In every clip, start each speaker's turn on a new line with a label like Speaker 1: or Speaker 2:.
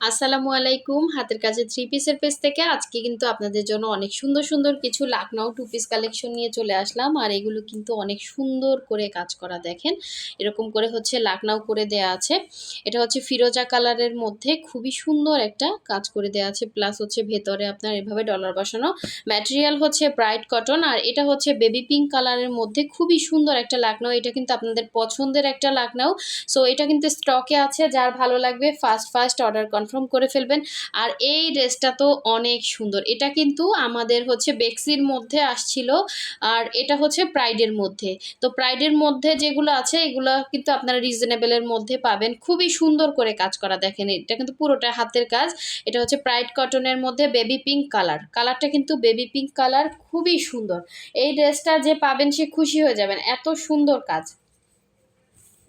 Speaker 1: আসসালামু আলাইকুম। হাতের কাছে থ্রি পিসের পেজ থেকে আজকে কিন্তু আপনাদের জন্য অনেক সুন্দর সুন্দর কিছু লাকনাও টু পিস কালেকশন নিয়ে চলে আসলাম। আর এগুলো কিন্তু অনেক সুন্দর করে কাজ করা দেখেন। এরকম করে হচ্ছে লাকনাও করে দেয়া আছে। এটা হচ্ছে ফিরোজা কালারের মধ্যে খুবই সুন্দর একটা কাজ করে দেয়া আছে। প্লাস হচ্ছে ভেতরে আপনার এভাবে ডলার বসানো ম্যাটেরিয়াল হচ্ছে ব্রাইট কটন আর এটা হচ্ছে বেবি পিঙ্ক কালারের মধ্যে খুবই সুন্দর একটা লাকনাও এটা কিন্তু আপনাদের পছন্দের একটা লাকনাও সো এটা কিন্তু স্টকে আছে। যার ভালো লাগবে ফার্স্ট ফার্স্ট অর্ডার কনফার্ম করে ফেলবেন। আর এই ড্রেসটা তো অনেক সুন্দর। এটা কিন্তু আমাদের হচ্ছে বেক্সির মধ্যে আসছিল, আর এটা হচ্ছে প্রাইডের মধ্যে। তো প্রাইডের মধ্যে যেগুলো আছে, এগুলো কিন্তু আপনারা রিজনেবলের মধ্যে পাবেন। খুবই সুন্দর করে কাজ করা দেখেন, এটা কিন্তু পুরোটা হাতের কাজ। এটা হচ্ছে প্রাইড কটনের মধ্যে বেবি পিঙ্ক কালার কালারটা কিন্তু বেবি পিঙ্ক কালার খুবই সুন্দর। এই ড্রেসটা যে পাবেন, সে খুশি হয়ে যাবেন। এত সুন্দর কাজ।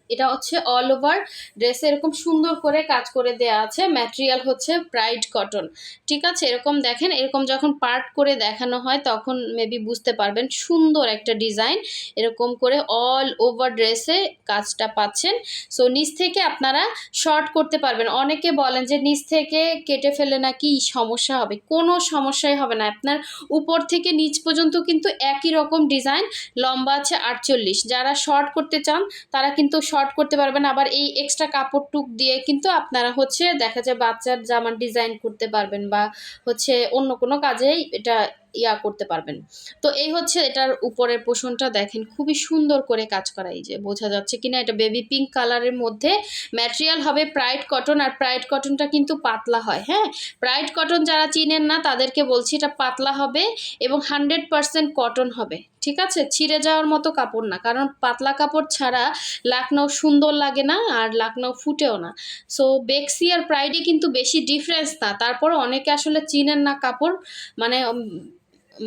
Speaker 1: এটা হচ্ছে অল ওভার ড্রেসে এরকম সুন্দর করে কাজ করে দেয়া আছে। ম্যাটেরিয়াল হচ্ছে প্রাইড কটন ঠিক আছে? এরকম দেখেন, এরকম যখন পার্ট করে দেখানো হয়, তখন মেবি বুঝতে পারবেন সুন্দর একটা ডিজাইন এরকম করে অল ওভার ড্রেসে কাজটা পাচ্ছেন। সো নিচ থেকে আপনারা শর্ট করতে পারবেন। অনেকে বলেন যে নিচ থেকে কেটে ফেলে নাকি সমস্যা হবে। কোনো সমস্যাই হবে না। আপনার উপর থেকে নিচ পর্যন্ত কিন্তু একই রকম ডিজাইন লম্বা আছে আটচল্লিশ। যারা শর্ট করতে চান, তারা কিন্তু শর্ট করতে পারবেন, আবার এই এক্সট্রা কাপড় টুক দিয়ে কিন্তু আপনারা হচ্ছে দেখা যায় বাচ্চার জামার ডিজাইন করতে পারবেন বা হচ্ছে অন্য কোনো কাজেই এটা ইয়া করতে পারবেন। তো এই হচ্ছে এটার উপরের পোষণটা, দেখেন খুবই সুন্দর করে কাজ করা এই যে, বোঝা যাচ্ছে কিনা, এটা বেবি পিঙ্ক কালারের মধ্যে ম্যাটেরিয়াল হবে প্রাইড কটন আর প্রাইড কটনটা কিন্তু পাতলা হয় হ্যাঁ? প্রাইড কটন যারা চিনেন না, তাদেরকে বলছি এটা পাতলা হবে এবং হান্ড্রেড পারসেন্ট কটন হবে, ঠিক আছে? ছিঁড়ে যাওয়ার মতো কাপড় না, কারণ পাতলা কাপড় ছাড়া লাকনাও সুন্দর লাগে না, আর লাকনাও ফুটেও না। সো বেক্সি আর প্রাইডে কিন্তু বেশি ডিফারেন্স না তারপর অনেকে আসলে চিনেন না কাপড় মানে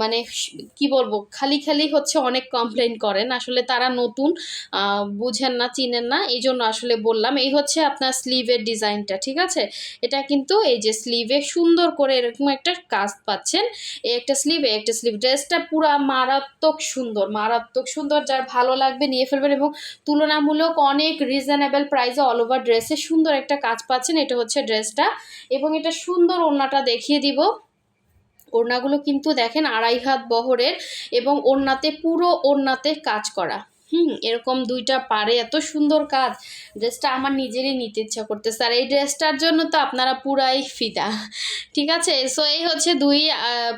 Speaker 1: মানে কি বলব, খালি খালি হচ্ছে অনেক কমপ্লেন করেন। আসলে তারা নতুন বুঝেন না, চিনেন না এই জন্য আসলে বললাম, এই হচ্ছে আপনার স্লিভের ডিজাইনটা ঠিক আছে? এটা কিন্তু এই যে স্লিভে সুন্দর করে এরকম একটা কাজ পাচ্ছেন। এই একটা স্লিভ এই একটা স্লিভ ড্রেসটা পুরো মারাত্মক সুন্দর মারাত্মক সুন্দর, যার ভালো লাগবে নিয়ে ফেলবেন এবং তুলনামূলক অনেক রিজনেবল প্রাইসে অল ওভার ড্রেসে সুন্দর একটা কাজ পাচ্ছেন। এটা হচ্ছে ড্রেসটা এবং এটা সুন্দর ওড়নাটা দেখিয়ে দিব। ওড়নাগুলো কিন্তু দেখেন আড়াই হাত বহরের এবং ওড়নাতে পুরো ওড়নাতে কাজ করা। হুম, এরকম দুইটা পারে এত সুন্দর কাজ। ড্রেসটা আমার নিজেরই নিতে ইচ্ছা করতেছে। আর এই ড্রেসটার জন্য তো আপনারা পুরাই ফিদা। ঠিক আছে? সো এই হচ্ছে দুই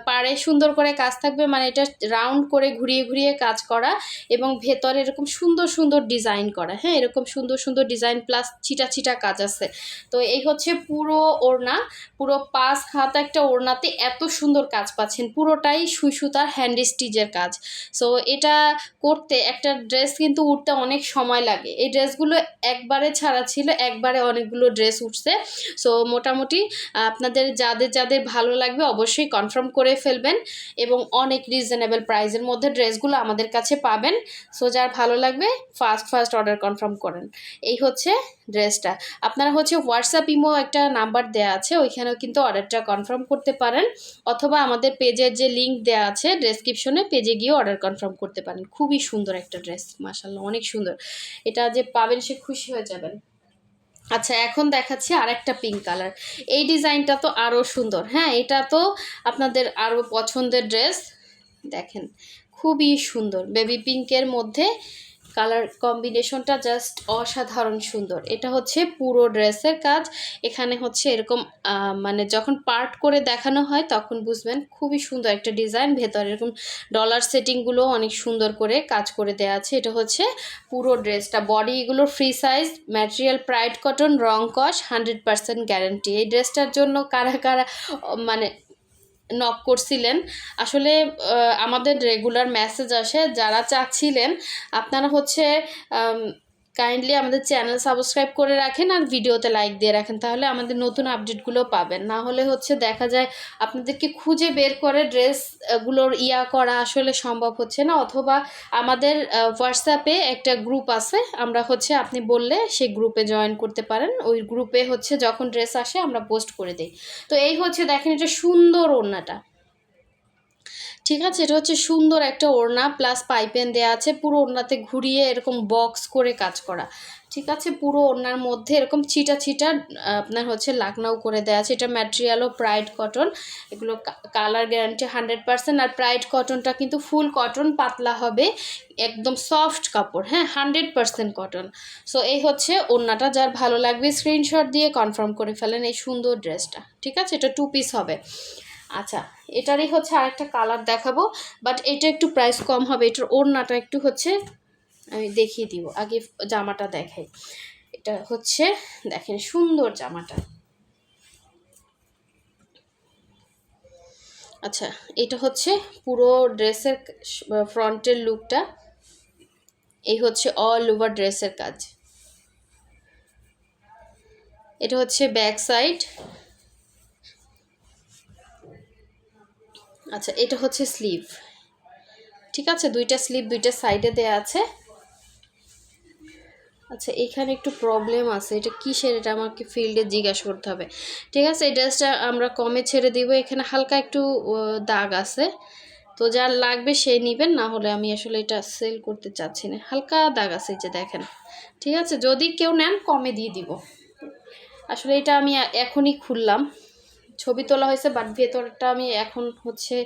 Speaker 1: পাড়ে সুন্দর করে কাজ থাকবে। মানে এটা রাউন্ড করে ঘুরিয়ে ঘুরিয়ে কাজ করা এবং ভেতরে এরকম সুন্দর সুন্দর ডিজাইন করা। হ্যাঁ এরকম সুন্দর সুন্দর ডিজাইন প্লাস ছিটা ছিটা কাজ আছে। তো এই হচ্ছে পুরো ওড়না, পুরো পাঁচ হাত একটা ওড়নাতে এত সুন্দর কাজ পাচ্ছেন। পুরোটাই সুই সুতার হ্যান্ড স্টিচের কাজ। সো এটা করতে একটা ড্রেস কিন্তু উঠতে অনেক সময় লাগে। এই ড্রেসগুলো একবারে ছাড়া ছিল, একবারে অনেকগুলো ড্রেস উঠছে। সো মোটামুটি আপনাদের যাদের যাদের ভালো লাগবে অবশ্যই কনফার্ম করে ফেলবেন এবং অনেক রিজনেবল প্রাইসের মধ্যে ড্রেসগুলো আমাদের কাছে পাবেন। সো যার ভালো লাগবে ফার্স্ট ফার্স্ট অর্ডার কনফার্ম করেন। এই হচ্ছে ড্রেসটা আপনারা হচ্ছে হোয়াটসঅ্যাপ ইমো একটা নাম্বার দেওয়া আছে, ওইখানেও কিন্তু অর্ডারটা কনফার্ম করতে পারেন। অথবা আমাদের পেজের যে লিঙ্ক দেওয়া আছে ডেসক্রিপশনে পেজে গিয়ে অর্ডার কনফার্ম করতে পারেন। খুবই সুন্দর একটা ড্রেস মাসাল্লাহ অনেক সুন্দর। এটা যে পাবেন সে খুশি হয়ে যাবেন। আচ্ছা এখন দেখাচ্ছি আরেকটা পিঙ্ক কালার এই ডিজাইনটা তো আরও সুন্দর হ্যাঁ? এটা তো আপনাদের আরও পছন্দের ড্রেস দেখেন, খুবই সুন্দর। বেবি পিঙ্কের মধ্যে কালার কম্বিনেশনটা জাস্ট অসাধারণ সুন্দর। এটা হচ্ছে পুরো ড্রেসের কাজ। এখানে হচ্ছে এরকম মানে যখন পার্ট করে দেখানো হয় তখন বুঝবেন খুবই সুন্দর একটা ডিজাইন। ভেতরে এরকম ডলার সেটিংগুলো অনেক সুন্দর করে কাজ করে দেওয়া আছে। এটা হচ্ছে পুরো ড্রেসটা। বডি এগুলো free size, material pride cotton, রং কস, হান্ড্রেড পার্সেন্ট গ্যারান্টি। এই ড্রেসটার জন্য কারা কারা মানে নক করছিলেন। আসলে আমাদের রেগুলার মেসেজ আসে যারা চাচ্ছিলেন আপনারা হচ্ছে কাইন্ডলি আমাদের চ্যানেল সাবস্ক্রাইব করে রাখেন আর ভিডিওতে লাইক দিয়ে রাখেন, তাহলে আমাদের নতুন আপডেটগুলো পাবেন। না হলে হচ্ছে দেখা যায় আপনাদেরকে খুঁজে বের করে ড্রেসগুলোর ইয়া করা আসলে সম্ভব হচ্ছে না, অথবা আমাদের হোয়াটসঅ্যাপে একটা গ্রুপ আছে, আমরা হচ্ছে আপনি বললে সেই গ্রুপে জয়েন করতে পারেন। ওই গ্রুপে হচ্ছে যখন ড্রেস আসে আমরা পোস্ট করে দিই। তো এই হচ্ছে দেখেন এটা সুন্দর ওড়নাটা। ঠিক আছে? এটা হচ্ছে সুন্দর একটা ওড়না প্লাস পাইপেন দেওয়া আছে, পুরো ওড়নাতে ঘুরিয়ে এরকম বক্স করে কাজ করা। ঠিক আছে? পুরো ওড়নার মধ্যে এরকম ছিটা ছিটা আপনার হচ্ছে লাকনাও করে দেওয়া আছে। এটা ম্যাটেরিয়ালও প্রাইড কটন এগুলো কালার গ্যারান্টি হান্ড্রেড পার্সেন্ট আর প্রাইড কটনটা কিন্তু ফুল কটন পাতলা হবে, একদম সফট কাপড় হ্যাঁ? হান্ড্রেড পার্সেন্ট কটন সো এই হচ্ছে ওড়নাটা, যার ভালো লাগবে স্ক্রিনশট দিয়ে কনফার্ম করে ফেলেন এই সুন্দর ড্রেসটা ঠিক আছে? এটা টু পিস হবে। আচ্ছা এটারই হচ্ছে আরেকটা কালার দেখাবো বাট এটা একটু প্রাইস কম হবে, এটার ওড়নাটা একটু হচ্ছে আমি দেখিয়ে দিব, আগে জামাটা দেখাই। এটা হচ্ছে, দেখেন সুন্দর জামাটা। আচ্ছা এটা হচ্ছে পুরো ড্রেসের ফ্রন্টের লুকটা, এই হচ্ছে অল ওভার ড্রেসের কাজ। এটা হচ্ছে ব্যাক সাইড আচ্ছা এটা হচ্ছে স্লিভ ঠিক আছে? দুইটা স্লিভ দুইটা সাইডে দেয়া আছে। আচ্ছা এখানে একটু প্রবলেম আছে। এটা কিসের? এটা আমাকে ফিল্ডে জিজ্ঞাসা করতে হবে। ঠিক আছে? এই ড্রেসটা আমরা কমে ছেড়ে দিব। এখানে হালকা একটু দাগ আছে। তো যার লাগবে সে নেবেন। না হলে আমি আসলে এটা সেল করতে চাচ্ছি না। হালকা দাগ আছে যে দেখেন। ঠিক আছে? যদি কেউ নেন, কমে দিয়ে দিব। আসলে এটা আমি এখনই খুললাম। ছবি তোলা হয়েছে বাট ভেতরটা আমি এখন হচ্ছে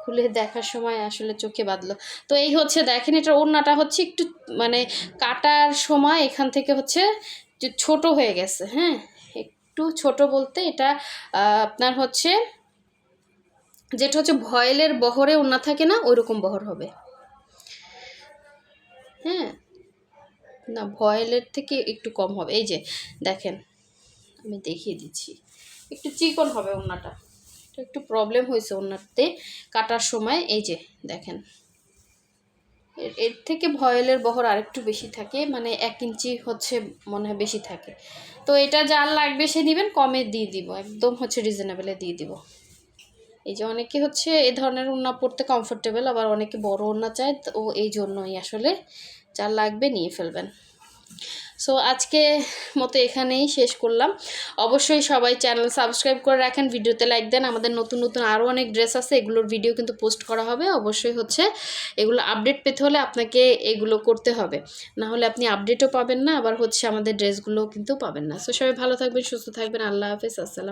Speaker 1: খুলে দেখার সময় আসলে চোখে বাঁধলো। তো এই হচ্ছে দেখেন এটা ওড়নাটা হচ্ছে একটু মানে কাটার সময় এখান থেকে হচ্ছে ছোট হয়ে গেছে হ্যাঁ? একটু ছোট বলতে এটা আপনার হচ্ছে যেটা হচ্ছে ভয়েলের বহরে ওড়না থাকে না, ওইরকম বহর হবে। হ্যাঁ? না, ভয়েলের থেকে একটু কম হবে। এই যে, দেখেন, আমি দেখিয়ে দিচ্ছি। একটু চিকন হবে ওনাটা একটু প্রবলেম হয়েছে ওড়নাতে কাটার সময়। এই যে, দেখেন। এর থেকে ভয়েলের বহর আরেকটু বেশি থাকে মানে এক ইঞ্চি হচ্ছে মনে হয় বেশি থাকে। তো এটা যার লাগবে সে নেবেন, কমে দিয়ে দিব। একদম হচ্ছে রিজনেবলে দিয়ে দিব। এই যে অনেকে হচ্ছে এ ধরনের ওড়না পরতে কমফোর্টেবল আবার অনেকে বড় ওড়না চায়, তো এই জন্যই আসলে যার লাগবে নিয়ে ফেলবেন। সো আজকে মতো এখানেই শেষ করলাম। অবশ্যই সবাই চ্যানেল সাবস্ক্রাইব করে রাখেন ভিডিওতে লাইক দেন। আমাদের নতুন নতুন আরও অনেক ড্রেস আছে, এগুলোর ভিডিও কিন্তু পোস্ট করা হবে। অবশ্যই হচ্ছে এগুলো আপডেট পেতে হলে আপনাকে এগুলো করতে হবে। না হলে আপনি আপডেটও পাবেন না, আবার হচ্ছে আমাদের ড্রেসগুলো কিন্তু পাবেন না। সো সবাই ভালো থাকবেন, সুস্থ থাকবেন। আল্লাহ হাফেজ, আসসালাম